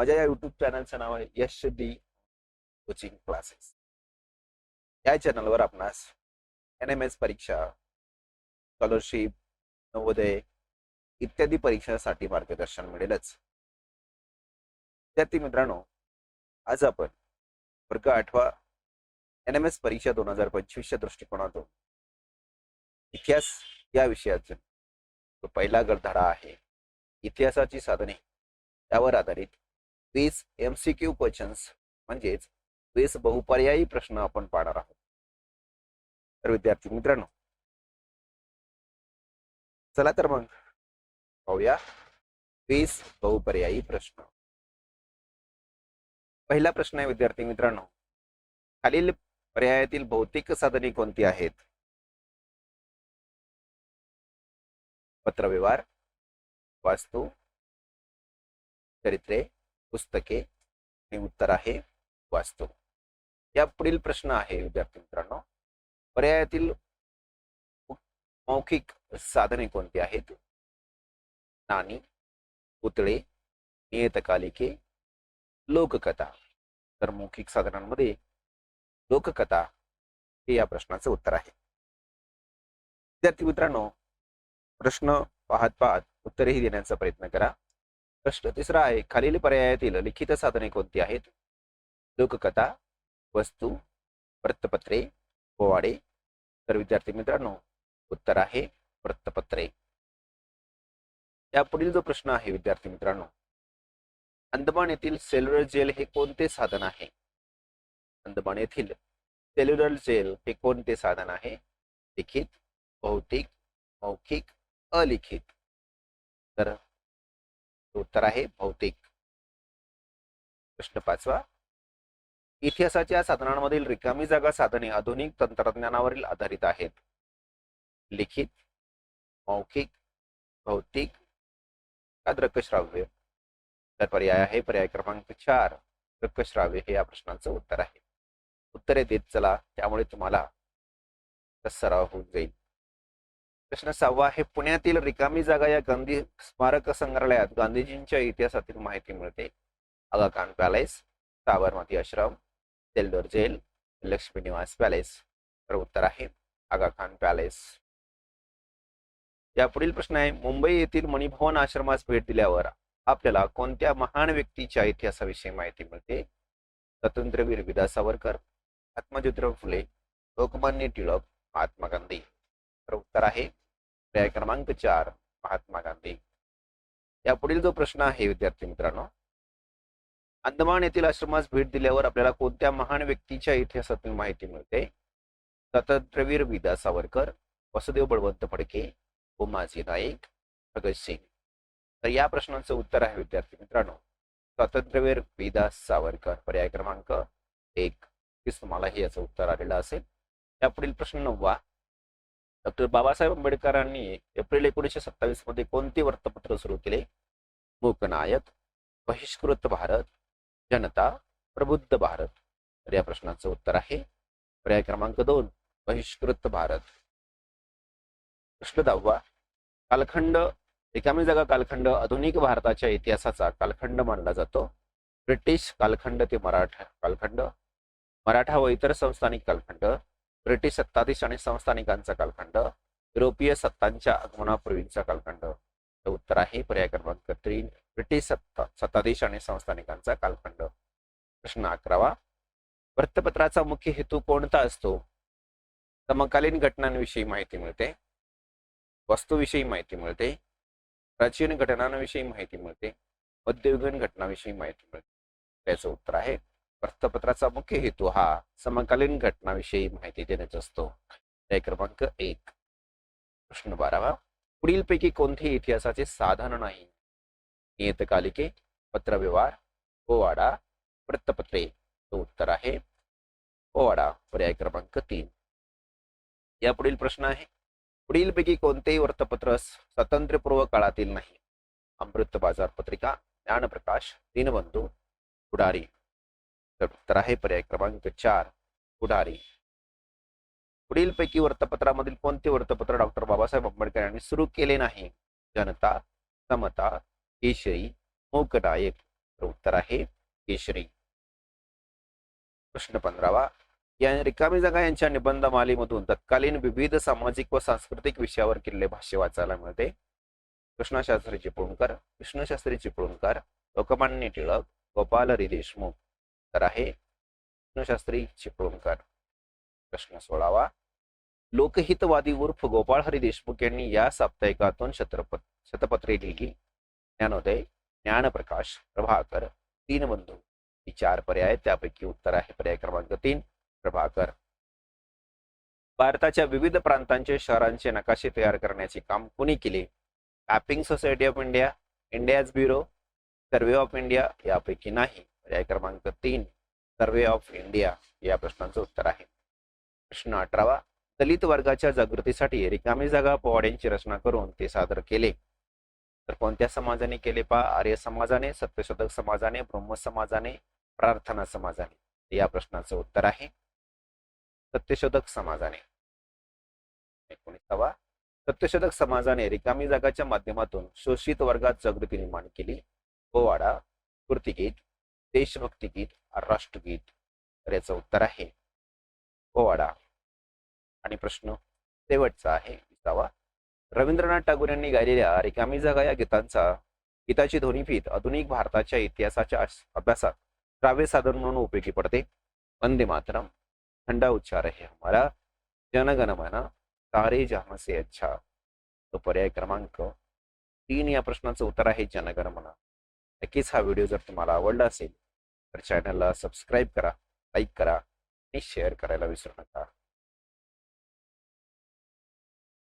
माझ्या या युट्यूब चॅनलचं नाव आहे यश डी कोचिंग क्लासेस. या चॅनलवर आपणास एन एम एस परीक्षा स्कॉलरशिप नवोदय इत्यादी परीक्षांसाठी मार्गदर्शन मिळेलच. विद्यार्थी मित्रांनो आज आपण वर्ग आठवा एन एम एस परीक्षा दोन हजार पंचवीसच्या दृष्टिकोनातून इतिहास या विषयाचा जो पहिला गडधडा आहे इतिहासाची साधने त्यावर आधारित वीस एम सी क्यू क्वेश्चन्स म्हणजेच वीस बहुपर्यायी प्रश्न आपण पाहणार आहोत. तर विद्यार्थी मित्रांनो चला तर मग पाहूया वीस बहुपर्यायी प्रश्न. पहिला प्रश्न आहे विद्यार्थी मित्रांनो खालील पर्यायातील भौतिक साधने कोणती आहेत? पत्रव्यवहार वास्तू चरित्रे पुस्तके आणि उत्तर आहे वाचतो. या पुढील प्रश्न आहे विद्यार्थी मित्रांनो. पर्यायातील मौखिक साधने कोणती आहेत? नाणी पुतळे नियतकालिके लोककथा. तर मौखिक साधनांमध्ये लोककथा हे या प्रश्नाचं उत्तर आहे. विद्यार्थी मित्रांनो प्रश्न पाहत पाहत उत्तरेही देण्याचा प्रयत्न करा. प्रश्न तिसरा आहे खालील पर्यायातील लिखित साधने कोणती आहेत? लोककथा वस्तू वृत्तपत्रे पोवाडे तर विद्यार्थी मित्रांनो उत्तर आहे वृत्तपत्रे. या पुढील जो प्रश्न आहे विद्यार्थी मित्रांनो अंदमान येथील सेल्युलर जेल हे कोणते साधन आहे? अंदमान येथील सेल्युलर जेल हे कोणते साधन आहे? लिखित भौतिक मौखिक अलिखित. तर उत्तर आहे भौतिक. प्रश्न पाचवा. इतिहासाच्या साधनांमधील रिकामी जागा साधने आधुनिक तंत्रज्ञानावरील आधारित आहेत. लिखित मौखिक भौतिक का दृकश्राव्य तर पर्याय आहे पर्याय क्रमांक चार दृकश्राव्य हे या प्रश्नाचं उत्तर आहे. उत्तरे देत चला त्यामुळे तुम्हाला सराव होऊन जाईल. प्रश्न सहावा हे पुण्यातील रिकामी जागा या गांधी स्मारक संग्रहालयात गांधीजींच्या इतिहासातील माहिती मिळते. Aga Khan palace Sabarmati Ashram cellular jail Lakshmi Niwas palace. तर उत्तर आहे आगा खान पॅलेस. या पुढील प्रश्न आहे मुंबई येथील मणिभवन आश्रमास भेट दिल्यावर आपल्याला कोणत्या महान व्यक्तीच्या इतिहासाविषयी माहिती मिळते? स्वातंत्र्यवीर विदा सावरकर आत्मज्योतिराव फुले लोकमान्य टिळक महात्मा गांधी. तर उत्तर आहे पर्याय क्रमांक चार महात्मा गांधी. या पुढील जो प्रश्न आहे विद्यार्थी मित्रांनो अंदमान येथील आश्रमास भेट दिल्यावर आपल्याला कोणत्या महान व्यक्तीच्या इतिहासातील माहिती मिळते? स्वातंत्र्यवीर विदा सावरकर वसुदेव बळवंत फडके उमाजी नाईक भगतसिंग तर या प्रश्नाचं उत्तर आहे विद्यार्थी मित्रांनो स्वातंत्र्यवीर विदा सावरकर. पर्याय क्रमांक एक. तुम्हाला हे याचं उत्तर आलेलं असेल. यापुढील प्रश्न नववा डॉक्टर बाबासाहेब आंबेडकरांनी एप्रिल एकोणीसशे सत्तावीसमध्ये कोणते वृत्तपत्र सुरू केले? मूकनायक बहिष्कृत भारत जनता प्रबुद्ध भारत. तर या प्रश्नाचं उत्तर आहे पर्याय क्रमांक दोन बहिष्कृत भारत. प्रश्न दहावा कालखंड रिकामी जागा कालखंड आधुनिक भारताच्या इतिहासाचा कालखंड मानला जातो. ब्रिटिश कालखंड ते मराठा कालखंड मराठा व इतर संस्थानिक कालखंड. ब्रिटिश सत्ताधीश आणि संस्थानिकांचा कालखंड युरोपीय सत्तांच्या आगमनापूर्वीचा कालखंड. तर उत्तर आहे. पर्याय क्रमांक तीन ब्रिटिश सत्ता सत्ताधीश आणि संस्थानिकांचा कालखंड. प्रश्न अकरावा वृत्तपत्राचा मुख्य हेतू कोणता असतो? समकालीन घटनांविषयी माहिती मिळते. वस्तूविषयी माहिती मिळते. प्राचीन घटनांविषयी माहिती मिळते. मध्ययुगीन घटनाविषयी माहिती मिळते. त्याचं उत्तर आहे वृत्तपत्राचा मुख्य हेतू हा समकालीन घटनाविषयी माहिती देण्याचा असतो. पर्याय क्रमांक एक. प्रश्न बारावा. पुढीलपैकी कोणतेही इतिहासाचे साधन नाही. नियतकालिके पत्रव्यवहार पोवाडा वृत्तपत्रे. तो उत्तर आहे. पोवाडा पर्याय क्रमांक तीन. या पुढील प्रश्न आहे. पुढीलपैकी कोणतेही वृत्तपत्र स्वातंत्र्यपूर्व काळातील नाही. अमृत बाजार पत्रिका ज्ञानप्रकाश दीनबंधू पुढारी. तर उत्तर आहे पर्याय क्रमांक चार पुढारी. पुढीलपैकी वृत्तपत्रामधील कोणते वृत्तपत्र डॉक्टर बाबासाहेब आंबेडकर यांनी सुरू केले नाही? जनता समता केशरी मूकनायक तर उत्तर आहे केशरी. प्रश्न पंधरावा. या रिकामी जागा यांच्या निबंध मालीमधून तत्कालीन विविध सामाजिक व सांस्कृतिक विषयावर केलेले भाष्य वाचायला मिळते. कृष्णशास्त्री चिपळूणकर कृष्णशास्त्री चिपळूणकर लोकमान्य टिळक गोपाल रिदेशमुख देशमुख तर आहे. विष्णुशास्त्री चिपळूणकर प्रश्न सोळावा लोकहितवादी उर्फ गोपाळ हरी देशमुख यांनी या साप्ताहिकातून शतपत शतपत्रे लिहिली. ज्ञानोदय ज्ञानप्रकाश प्रभाकर तीन बंधू. ही चार पर्याय आहेत. त्यापैकी उत्तर आहे पर्याय क्रमांक तीन प्रभाकर. भारताच्या विविध प्रांतांचे शहरांचे नकाशे तयार करण्याचे काम कुणी केले? Mapping society of India India's bureau survey of India यापैकी नाही. पर्याय क्रमांक तीन सर्वे ऑफ इंडिया या प्रश्नाचं उत्तर आहे. प्रश्न अठरावा दलित वर्गाच्या जागृतीसाठी रिकामी जागा पोवाड्यांची रचना करून ते सादर केले. तर कोणत्या समाजाने केले पा? आर्य समाजाने सत्यशोधक समाजाने ब्रह्म समाजाने प्रार्थना समाजाने? या प्रश्नाचं उत्तर आहे. सत्यशोधक समाजाने. एकोणीसावा सत्यशोधक समाजाने रिकामी जागाच्या माध्यमातून शोषित वर्गात जागृती निर्माण केली. पोवाडा कृतिगीत देशभक्ती गीत राष्ट्रगीत तर याचं उत्तर आहे पोवाडा आणि प्रश्न शेवटचा आहे विसावा. रवींद्रनाथ टागोर यांनी गायलेल्या रिकामी जागा या गीतांचा गीताची ध्वनिफीत आधुनिक भारताच्या इतिहासाच्या अभ्यासात श्राव्य साधन म्हणून उपयोगी पडते. वंदे मातरम. थंडा उच्चार आहे हमारा. जनगण म्हणा तारे जहां से अच्छा. तो पर्याय क्रमांक तीन या प्रश्नाचं उत्तर आहे जनगणमना. नक्कीच हा व्हिडिओ जर तुम्हाला आवडला असेल तर चॅनलला सबस्क्राईब करा लाईक करा आणि शेअर करायला विसरू नका.